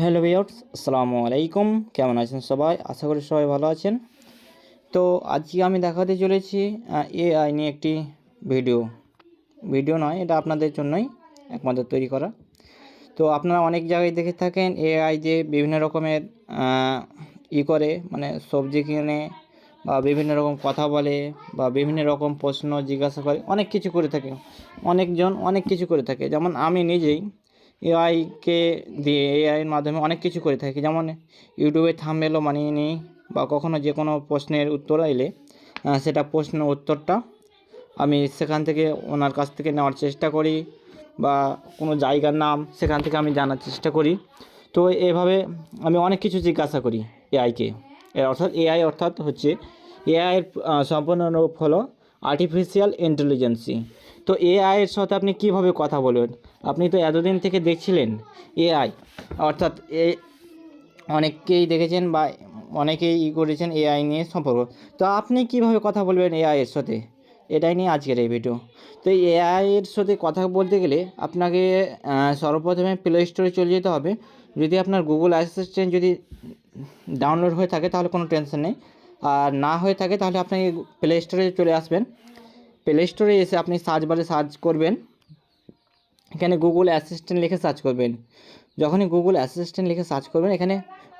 Hello viewers, আসসালামু আলাইকুম। কেমন আছেন সবাই? আশা করি সবাই ভালো আছেন। তো আজকে আমি দেখাতে চলেছি এআই নিয়ে একটি ভিডিও। ভিডিও নয়, এটা আপনাদের জন্যই একমাত্র তৈরি করা। তো আপনারা অনেক জায়গায় দেখে থাকেন এআই যে বিভিন্ন রকমের ই করে মানে সবজি কিনে বা বিভিন্ন রকম কথা বলে বা বিভিন্ন রকম প্রশ্ন জিজ্ঞাসা করে, অনেক কিছু করে থাকে। অনেকজন অনেক কিছু করে থাকে। যেমন আমি নিজেই এআইকে দিয়ে এআইয়ের মাধ্যমে অনেক কিছু করে থাকি। যেমন ইউটিউবে থামবেলও বানিয়ে নিই বা কখনো যে কোনো প্রশ্নের উত্তর আহ, সেটা প্রশ্ন উত্তরটা আমি সেখান থেকে ওনার কাছ থেকে নেওয়ার চেষ্টা করি বা কোনো জায়গার নাম সেখান থেকে আমি জানার চেষ্টা করি। তো এভাবে আমি অনেক কিছু জিজ্ঞাসা করি এআইকে এর অর্থাৎ এআই অর্থাৎ হচ্ছে এআইয়ের সম্পূর্ণ রূপ হলো আর্টিফিশিয়াল ইন্টেলিজেন্সি তো এআই এর সাথে আপনি কীভাবে কথা বলবেন? আপনি তো এতদিন থেকে দেখছিলেন এআই অর্থাৎ এ, অনেককেই দেখেছেন বা অনেকেই ই করেছেন এআই নিয়ে সম্পর্ক। তো আপনি কীভাবে কথা বলবেন এআই এর সাথে? এটাই নিয়ে আজকের এই ভিডিও তো এই এআই সাথে কথা বলতে গেলে আপনাকে সর্বপ্রথমে প্লে স্টোরে চলে যেতে হবে। যদি আপনার গুগল অ্যাসিস্ট্যান্ট যদি ডাউনলোড হয়ে থাকে তাহলে কোনো টেনশন নেই। আর না হয়ে থাকে তাহলে আপনি প্লে স্টোরে চলে আসবেন। প্লে স্টোরে এসে আপনি সার্চ বারে সার্চ করবেন। এখানে গুগল অ্যাসিস্ট্যান্ট লিখে সার্চ করবেন। যখনই গুগল অ্যাসিস্ট্যান্ট লিখে সার্চ করবেন, এখানে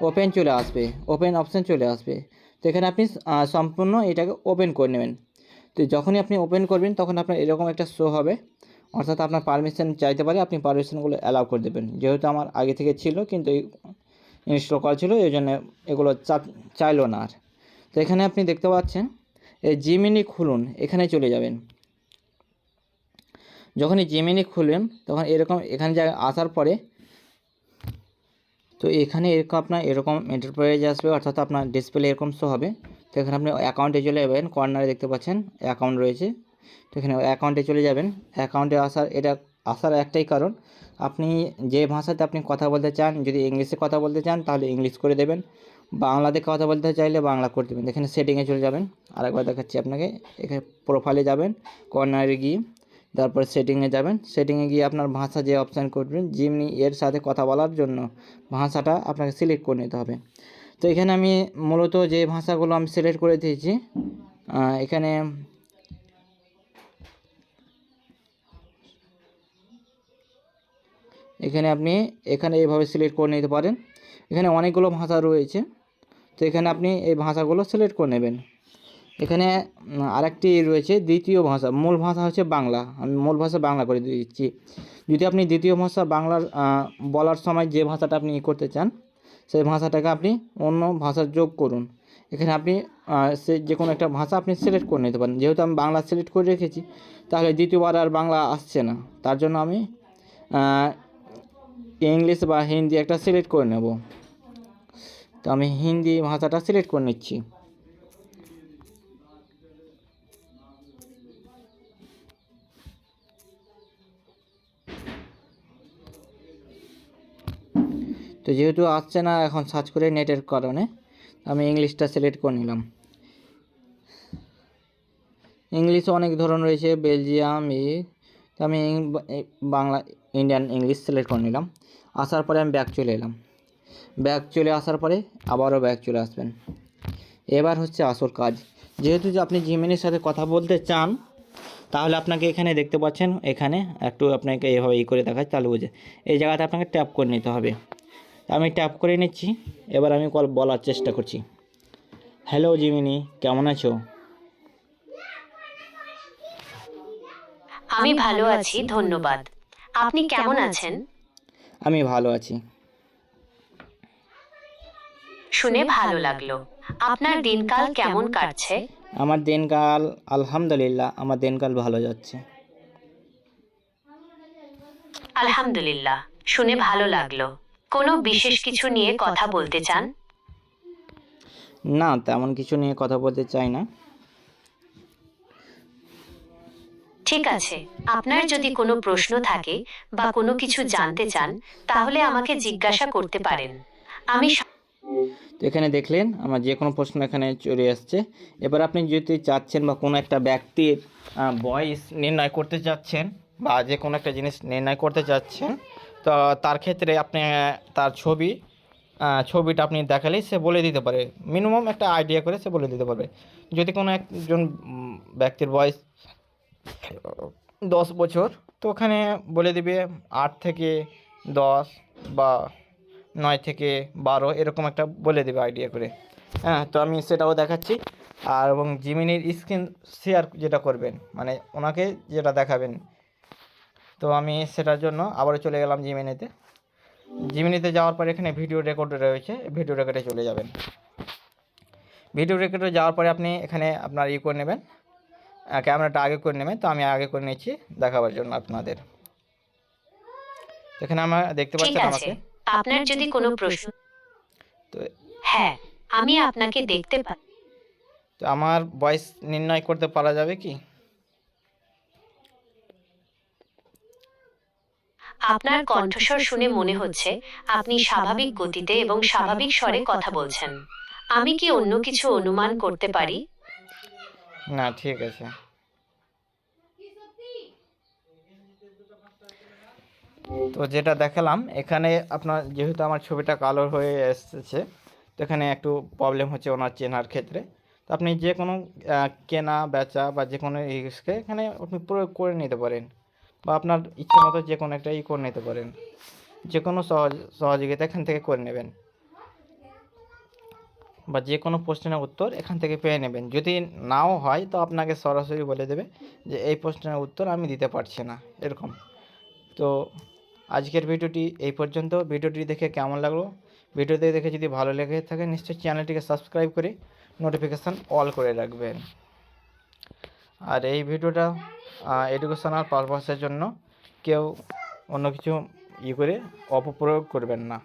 ওপেন চলে আসবে। ওপেন অপশান চলে আসবে। তো এখানে আপনি সম্পূর্ণ এটাকে ওপেন করে নেবেন। তো যখনই আপনি ওপেন করবেন, তখন আপনার এরকম একটা শো হবে। অর্থাৎ আপনার পারমিশন চাইতে পারে, আপনি পারমিশনগুলো অ্যালাউ করে দেবেন। যেহেতু আমার আগে থেকে ছিল, কিন্তু ইনস্টল করা ছিল, এই জন্য এগুলো চাইলো না আর। তো এখানে আপনি দেখতে পাচ্ছেন জিমিনি খুলুন, এখানে চলে যাবেন। যখনই জিমিনি খুলবেন তখন এরকম এখানে যা আসার পরে, তো এখানে এরকম আপনার এরকম এন্টারপ্রাইজ আসবে, অর্থাৎ আপনার ডিসপ্লে এরকম শো হবে। তো এখানে আপনি অ্যাকাউন্টে চলে যাবেন কর্নারে দেখতে পাচ্ছেন অ্যাকাউন্ট রয়েছে। তো এখানে অ্যাকাউন্টে চলে যাবেন অ্যাকাউন্টে আসার, এটা আসার একটাই কারণ, আপনি যে ভাষাতে আপনি কথা বলতে চান, যদি ইংলিশে কথা বলতে চান, তাহলে ইংলিশ করে দেবেন। বাংলাতে কথা বলতে চাইলে বাংলা করে দেবেন। এখানে সেটিংয়ে চলে যাবেন। আরেকবার দেখাচ্ছি আপনাকে। এখানে প্রোফাইলে যাবেন কর্নারে গিয়ে, তারপর সেটিংয়ে যাবেন। সেটিংয়ে গিয়ে আপনার ভাষা যে অপশান করবেন যেমনি এর সাথে কথা বলার জন্য ভাষাটা আপনাকে সিলেক্ট করে নিতে হবে। তো এখানে আমি মূলত যে ভাষাগুলো আমি সিলেক্ট করে দিয়েছি এখানে এখানে আপনি এখানে এইভাবে সিলেক্ট করে নিতে পারেন। এখানে অনেকগুলো ভাষা রয়েছে। তো এখানে আপনি এই ভাষাগুলো সিলেক্ট করে নেবেন। এখানে আরেকটি রয়েছে দ্বিতীয় ভাষা। মূল ভাষা হচ্ছে বাংলা। আমি মূল ভাষা বাংলা করে দিচ্ছি। যদি আপনি দ্বিতীয় ভাষা বাংলার বলার সময় যে ভাষাটা আপনি করতে চান, সেই ভাষাটাকে আপনি অন্য ভাষা যোগ করুন। এখানে আপনি সে যে কোনো একটা ভাষা আপনি সিলেক্ট করে নিতে পারেন। যেহেতু আমি বাংলা সিলেক্ট করে রেখেছি, তাহলে দ্বিতীয়বার আর বাংলা আসছে না। তার জন্য আমি ইংলিশ বা হিন্দি একটা সিলেক্ট করে নেব। তো আমি হিন্দি ভাষাটা সিলেক্ট করে নিচ্ছি। তো যেহেতু আসছে না, এখন সার্চ করে নেটের কারণে আমি ইংলিশটা সিলেক্ট করে নিলাম। ইংলিশে অনেক ধরন রয়েছে বেলজিয়াম ই তো আমি বাংলা ইন্ডিয়ান ইংলিশ সিলেক্ট করে নিলাম। আসার পরে আমি ব্যাক চলে এলাম। ব্যাক চলে আসার পরে আবারও ব্যাক চলে আসবেন। এবার হচ্ছে আসল কাজ। যেহেতু যে আপনি জিমেনের সাথে কথা বলতে চান, তাহলে আপনাকে এখানে দেখতে পাচ্ছেন, এখানে একটু আপনাকে এভাবে ই করে দেখাচ্ছি, তাহলে বুঝে। এই জায়গাতে আপনাকে ট্যাপ করে নিতে হবে। আমি ট্যাপ করে নিচ্ছি। এবার আমি কল বলার চেষ্টা করছি। হ্যালো জিমিনি, কেমন আছো? আমি ভালো আছি, ধন্যবাদ। আপনি কেমন আছেন? আমি ভালো আছি। শুনে ভালো লাগল। আপনার দিনকাল কেমন কাটছে? আমার দিনকাল আলহামদুলিল্লাহ আমার দিনকাল ভালো যাচ্ছে। আলহামদুলিল্লাহ শুনে ভালো লাগল। কোনো বিশেষ কিছু নিয়ে কথা বলতে চান? না তেমন কিছু নিয়ে কথা বলতে চাই না। ঠিক আছে আপনার যদি কোনো প্রশ্ন থাকে বা কোনো কিছু জানতে চান তাহলে আমাকে জিজ্ঞাসা করতে পারেন। আমি তো এখানে দেখলেন আমার যে কোনো প্রশ্ন এখানে চলে আসছে। এবার আপনি যদি চাচ্ছেন বা কোনো একটা ব্যক্তির ভয়েস নির্ণয় করতে চাচ্ছেন বা যে কোনো একটা জিনিস নির্ণয় করতে চাচ্ছেন তো তার ক্ষেত্রে আপনি তার ছবি আহ, ছবিটা আপনি দেখালেই সে বলে দিতে পারে। মিনিমাম একটা আইডিয়া করে সে বলে দিতে পারবে। যদি কোনো একজন ব্যক্তির বয়স দশ বছর, তো ওখানে বলে দিবে আট থেকে দশ বা নয় থেকে বারো, এরকম একটা বলে দেবে আইডিয়া করে। হ্যাঁ তো আমি সেটাও দেখাচ্ছি। আর এবং জিমিনির স্ক্রিন শেয়ার যেটা করবেন মানে ওনাকে যেটা দেখাবেন। তো আমি সেটার জন্য আবারও চলে গেলাম জিমিনিতে জিমিনিতে যাওয়ার পর এখানে ভিডিও রেকর্ড রয়েছে ভিডিও রেকর্ডে চলে যাবেন। ভিডিও রেকর্ডে যাওয়ার পরে আপনি এখানে আপনার ই করে নেবেন। ক্যামেরাটা আগে করে নেবেন তো আমি আগে করে নিচ্ছি দেখাবার জন্য আপনাদের। এখানে আমরা দেখতে পাচ্ছেন আমাকে? আপনার যদি কোনো প্রশ্ন তো হ্যাঁ আমি আপনাকে দেখতে পা তো আমার বয়স নির্ণয় করতে পারা যাবে কি? আপনার কণ্ঠস্বর শুনে মনে হচ্ছে আপনি স্বাভাবিক গতিতে এবং স্বাভাবিক স্বরে কথা বলছেন। আমি কি অন্য কিছু অনুমান করতে পারি? না, ঠিক আছে। তো যেটা দেখালাম, এখানে আপনার যেহেতু আমার ছবিটা কালো হয়ে এসেছে, তো এখানে একটু প্রবলেম হচ্ছে ওনার চেনার ক্ষেত্রে। তো আপনি যে কোনো কেনা, বেচা বা যে কোনো ইউজকে এখানে আপনি প্রয়োগ করে নিতে পারেন বা আপনার ইচ্ছে মতো যে কোনো একটা ই করে নিতে পারেন। যে কোনো সহজ, সহযোগিতা এখান থেকে করে নেবেন। বা যে কোনো প্রশ্নের উত্তর এখান থেকে পেয়ে নেবেন। যদি নাও হয়, তো আপনাকে সরাসরি বলে দেবে যে, এই প্রশ্নের উত্তর আমি দিতে পারছি না। এরকম। তো আজকের ভিডিওটি এই পর্যন্ত। ভিডিওটি দেখে কেমন লাগল? ভিডিওটি দেখে যদি ভালো লেগে থাকে, নিশ্চয়ই চ্যানেলটিকে সাবস্ক্রাইব করে নোটিফিকেশান অল করে রাখবেন। আর এই ভিডিওটা এডুকেশনাল পারপাসের জন্য কেউ অন্য কিছু ই করে অপপ্রয়োগ করবেন না।